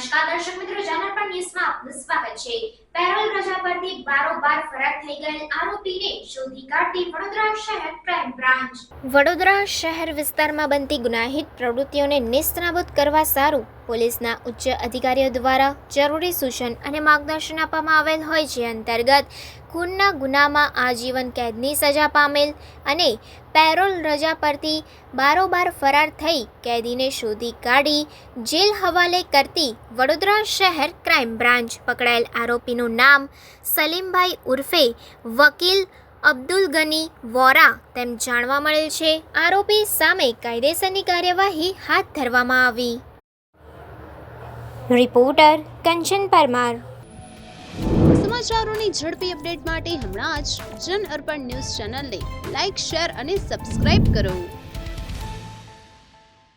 નમસ્કાર દર્શક મિત્રો જનરપણ ન્યૂઝમાં આપનું સ્વાગત છે. પરથી બારોબાર ફરાર થઈ ગયેલ આરોપીને શોધી કાઢતી વડોદરા શહેર ક્રાઇમ બ્રાન્ચ. વડોદરા શહેર વિસ્તારમાં બનતી ગુનાહિત પ્રવૃત્તિઓને નેસ્તનાબૂદ કરવા સારું પોલીસના ઉચ્ચ અધિકારીઓ દ્વારા જરૂરી સૂચન અને માર્ગદર્શન આપવામાં આવેલ હોય જે અંતર્ગત ખૂનના ગુનામાં આજીવન કેદની સજા પામેલ અને પેરોલ રજા પરથી બારોબાર ફરાર થઈ કેદીને શોધી કાઢી જેલ હવાલે કરતી વડોદરા શહેર ક્રાઇમ બ્રાન્ચ પકડાયેલ આરોપીનું નામ સલીમભાઈ ઉર્ફે વકીલ અબ્દુલ ગની વોરા તેમ જાણવા મળેલ છે. આરોપી સામે કાયદેસરની કાર્યવાહી હાથ ધરવામાં આવી. રિપોર્ટર કંચન પરમાર. સમાચારોની ઝડપી અપડેટ માટે હમણાં જ જન અર્પણ ન્યૂઝ ચેનલને લાઇક શેર અને સબસ્ક્રાઇબ કરો.